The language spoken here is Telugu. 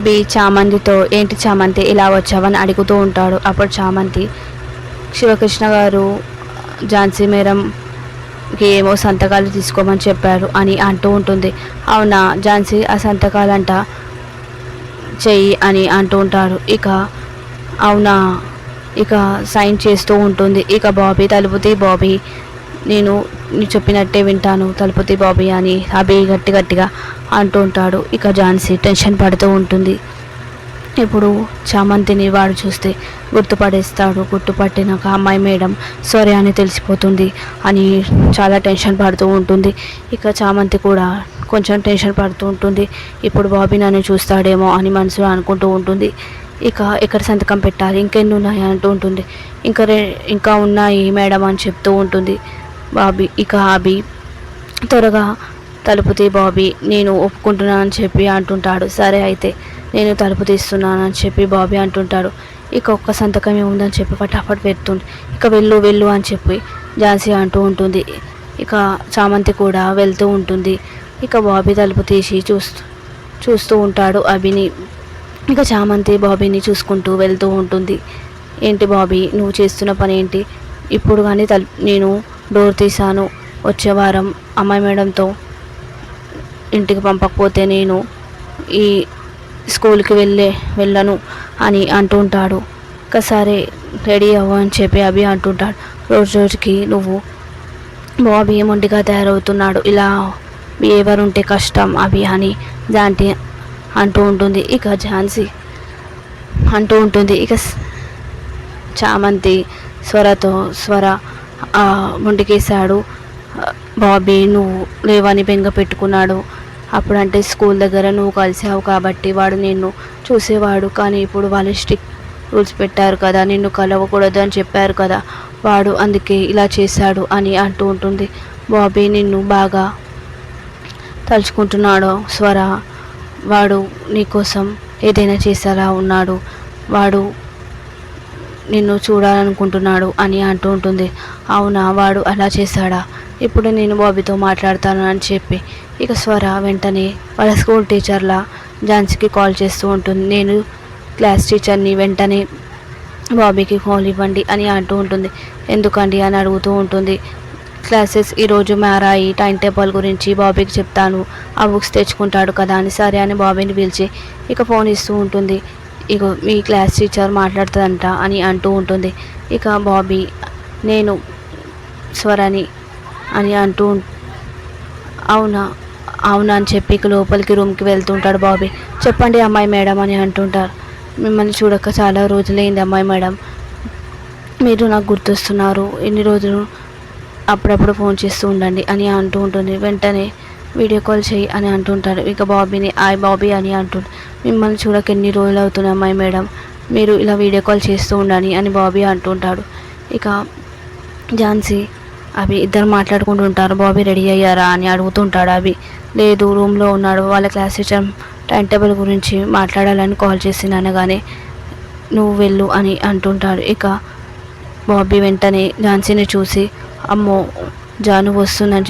బి చామంతితో ఏంటి చామంతి ఇలా వచ్చావని అడుగుతూ ఉంటాడు. అప్పుడు చామంతి శివకృష్ణ గారు ఝాన్సీ మేడంకి ఏమో సంతకాలు తీసుకోమని చెప్పారు అని అంటూ ఉంటుంది. అవునా ఝాన్సీ ఆ సంతకాలంట చెయ్యి అని అంటూ ఉంటారు. ఇక అవునా ఇక సైన్ చేస్తూ ఉంటుంది. ఇక బాబీ తలుపుతి బాబీ నేను చెప్పినట్టే వింటాను తలుపుతి బాబీ అని అభి గట్టి గట్టిగా అంటూ ఉంటాడు. ఇక ఝాన్సీ టెన్షన్ పడుతూ ఉంటుంది. ఇప్పుడు చామంతిని వాడు చూస్తే గుర్తుపడేస్తాడు. గుర్తుపట్టినాక అమ్మాయి మేడం సారీ అని తెలిసిపోతుంది. అని చాలా టెన్షన్ పడుతూ ఉంటుంది. ఇక చామంతి కూడా కొంచెం టెన్షన్ పడుతూ ఉంటుంది. ఇప్పుడు బాబీ నన్ను చూస్తాడేమో అని మనసులో అనుకుంటూ ఉంటుంది. ఇక ఎక్కడ సంతకం పెట్టాలి? ఇంకెన్ని ఉన్నాయి అంటూ ఉంటుంది. ఇంకా రే ఇంకా ఉన్నాయి మేడం అని చెప్తూ ఉంటుంది బాబీ. ఇక ఆబి త్వరగా తలుపు తీ బాబీ నేను ఒప్పుకుంటున్నానని చెప్పి అంటుంటాడు. సరే అయితే నేను తలుపు తీస్తున్నానని చెప్పి బాబీ అంటుంటాడు. ఇక ఒక్క సంతకమే ఉందని చెప్పి ఫటాఫట్ పెడుతుంది ఇక వెళ్ళు వెళ్ళు అని చెప్పి ఝాన్సీ అంటూ ఉంటుంది. ఇక చామంతి కూడా వెళ్తూ ఉంటుంది. ఇక బాబీ తలుపు తీసి చూస్తూ చూస్తూ ఉంటాడు అభిని. ఇక చామంతి బాబీని చూసుకుంటూ వెళ్తూ ఉంటుంది. ఏంటి బాబీ నువ్వు చేస్తున్న పని ఏంటి? ఇప్పుడు కానీ తల్ నేను డోర్ తీసాను వచ్చే వారం అమ్మాయి మేడంతో ఇంటికి పంపకపోతే నేను ఈ స్కూల్కి వెళ్ళే వెళ్ళను అని అంటూ ఉంటాడు. సరే రెడీ అవ్వు అని చెప్పి అభి అంటుంటాడు రోజు రోజుకి నువ్వు బాబీ మొండిగా తయారవుతున్నాడు. ఇలా బిహేవియర్ ఉంటే కష్టం అభి అని జాంటి అంటూ ఉంటుంది. ఇక ఝాన్సీ అంటూ ఉంటుంది. ఇక చామంతి స్వరతో స్వర ముండికేశాడు. బాబీ నువ్వు లేవని బెంగ పెట్టుకున్నాడు. అప్పుడంటే స్కూల్ దగ్గర నువ్వు కలిసావు కాబట్టి వాడు నిన్ను చూసేవాడు. కానీ ఇప్పుడు వాళ్ళు స్ట్రిక్ రూల్స్ పెట్టారు కదా నిన్ను కలవకూడదు అని చెప్పారు కదా వాడు అందుకే ఇలా చేశాడు అని అంటూ ఉంటుంది. బాబీ నిన్ను బాగా తలుచుకుంటున్నాడు స్వర. వాడు నీకోసం ఏదైనా చేసేలా ఉన్నాడు. వాడు నిన్ను చూడాలనుకుంటున్నాడు అని అంటూ ఉంటుంది. అవునా? వాడు అలా చేశాడా? ఇప్పుడు నేను బాబీతో మాట్లాడతాను అని చెప్పి ఇక స్వర వెంటనే వాళ్ళ స్కూల్ టీచర్ల ఝాన్సీకి కాల్ చేస్తూ ఉంటుంది. నేను క్లాస్ టీచర్ని వెంటనే బాబీకి కాల్ ఇవ్వండి అని అంటూ ఉంటుంది. ఎందుకండి అని అడుగుతూ ఉంటుంది. క్లాసెస్ ఈరోజు మారాయి. టైం టేబుల్ గురించి బాబీకి చెప్తాను. ఆ బుక్స్ తెచ్చుకుంటాడు కదా అని సరే అని బాబీని పిలిచి ఇక ఫోన్ ఇస్తూ ఉంటుంది. ఇక మీ క్లాస్ టీచర్ మాట్లాడుతుందంట అని అంటూ ఉంటుంది. ఇక బాబీ నేను స్వరని అని అంటూ ఉం- అవునా? అవునా అని చెప్పి లోపలికి రూమ్కి వెళ్తుంటాడు బాబీ. చెప్పండి అమ్మాయి మేడం అని అంటుంటారు. మిమ్మల్ని చూడక చాలా రోజులైంది అమ్మాయి మేడం. మీరు నాకు గుర్తొస్తున్నారు. ఎన్ని రోజులు అప్పుడప్పుడు ఫోన్ చేస్తూ ఉండండి అని అంటూ ఉంటుంది. వెంటనే వీడియో కాల్ చేయి అని అంటుంటారు ఇక బాబీని ఆయ్ బాబీ అని అంటుంది మిమ్మల్ని చూడక ఎన్ని రోజులు అవుతున్నాయి అమ్మాయి మేడం? మీరు ఇలా వీడియో కాల్ చేస్తూ ఉండండి అని బాబీ అంటుంటాడు. ఇక ఝాన్సీ అవి ఇద్దరు మాట్లాడుకుంటూ ఉంటారు. బాబీ రెడీ అయ్యారా అని అడుగుతుంటాడు అవి లేదు రూమ్లో ఉన్నాడు. వాళ్ళ క్లాస్ టీచర్ టైం టేబుల్ గురించి మాట్లాడాలని కాల్ చేసింది అనగానే నువ్వు వెళ్ళు అని అంటుంటాడు. ఇక బాబీ వెంటనే ఝాన్సీని చూసి అమ్మో జాను వస్తుందని చెప్పి